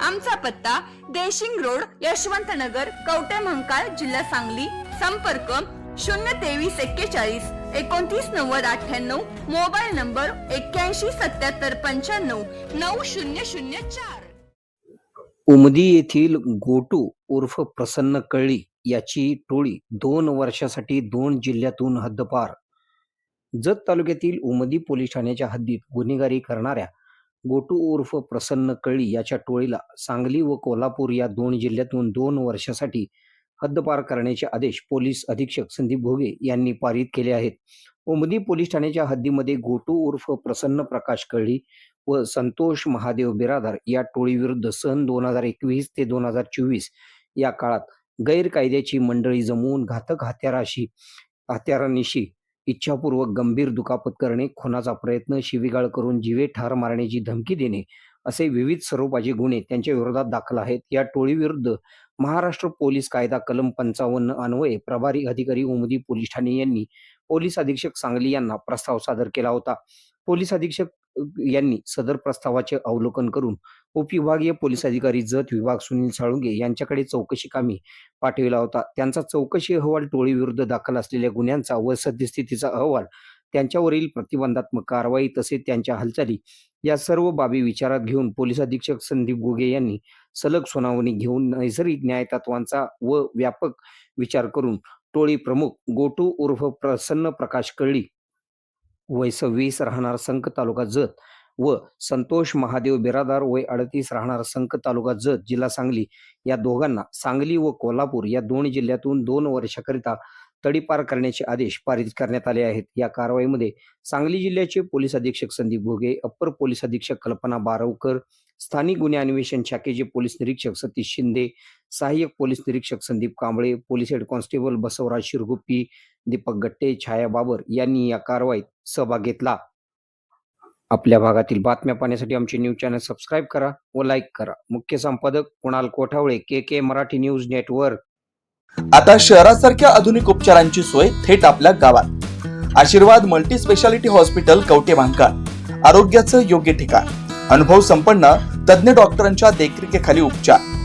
आमचा पत्ता देशिंग रोड यशवंत नगर कवटे महंकाळ जिल्हा सांगली. संपर्क शून्य तेवीस एक्केचाळीस एकोणतीस नव्वद अठ्ठ्याण्णव. मोबाईल नंबर एक्क्याऐंशी सत्याहत्तर पंच्याण्णव नऊ शून्य शून्य चार. उमदी येथील गोटू उर्फ प्रसन्न कळी याची टोळी दोन वर्षासाठी दोन जिल्ह्यातून हद्दपार. जत तालुक्यातील उमदी पोलीस ठाण्याच्या हद्दीत गुन्हेगारी करणाऱ्या गोटू उर्फ प्रसन्न कळी याच्या टोळीला सांगली व कोल्हापूर या दोन जिल्ह्यातून दोन वर्षासाठी हद्दपार करण्याचे आदेश पोलीस अधीक्षक संदीप भोगे यांनी पारित केले आहेत. उमदी पोलीस ठाण्याच्या हद्दीमध्ये गोटू उर्फ प्रसन्न प्रकाश कळी व संतोष महादेव बिरादार या टोळीविरुद्ध सन दोन हजार एकवीस ते दोन हजार चोवीस या काळात गैरकायद्याची मंडळी जमवून घातक हत्याराशी हत्यारांनीशी इच्छापूर्वक गंभीर दुखापत करणे खुनाचा प्रयत्न शिवीगाळ करून जीवे ठार मारण्याची धमकी देणे असे विविध स्वरूपाचे गुन्हे त्यांच्या विरोधात दाखल आहेत. या टोळीविरुद्ध महाराष्ट्र पोलीस कायदा कलम पंचावन्न अन्वये प्रभारी अधिकारी उमदी पोलीस ठाणे यांनी पोलीस अधीक्षक सांगली यांना प्रस्ताव सादर केला होता. पोलीस अधीक्षक यांनी सदर प्रस्तावाचे अवलोकन करून उपविभागीय पोलीस अधिकारी जत विभाग सुनील साळुंगे यांच्याकडे चौकशी कामी पाठविला होता. त्यांचा चौकशी अहवाल टोळीविरुद्ध दाखल असलेल्या गुन्ह्यांचा व सद्यस्थितीचा अहवाल त्यांच्यावरील प्रतिबंधात्मक कारवाई तसेच त्यांच्या हालचाली या सर्व बाबी विचारात घेऊन पोलीस अधीक्षक संदीप गोगे यांनी सलग सुनावणी घेऊन नैसर्गिक न्याय तत्वांचा व व्यापक विचार करून टोळी प्रमुख गोटू उर्फ प्रसन्न प्रकाश कळी वय सव्वीस राहणार संक तालुका जत व संतोष महादेव बिरादार वय अडतीस राहणार संक तालुका जत जिल्हा सांगली. या दोघांना सांगली व कोल्हापूर या दोन जिल्ह्यातून दोन वर्षाकरिता तडीपार करण्याचे आदेश पारित करण्यात आले आहेत. या कारवाईमध्ये सांगली जिल्ह्याचे पोलीस अधीक्षक संदीप भोगे अप्पर पोलीस अधीक्षक कल्पना बारवकर स्थानिक गुन्हे अन्वेषण शाखेचे पोलीस निरीक्षक सतीश शिंदे सहाय्यक पोलीस निरीक्षक Sandeep Kamble police head constable Basavaraj Shirguppi Deepak Gatte Chhaya Babar यांनी या कारवाईत सहभाग घेतला. आपल्या भागातील बातम्या पाहण्यासाठी आमचे न्यूज चॅनल सबस्क्राईब करा व लाईक करा. मुख्य संपादक Kunal Kothavale K K Marathi news network. आता शहरासारख्या आधुनिक उपचारांची सोय थेट आपल्या गावात. Ashirwad multi speciality hospital Kavathe Mahankal आरोग्याचं योग्य ठिकाण. अनुभव संपन्न तज्ज्ञ डॉक्टरांच्या देखरेखीखाली उपचार.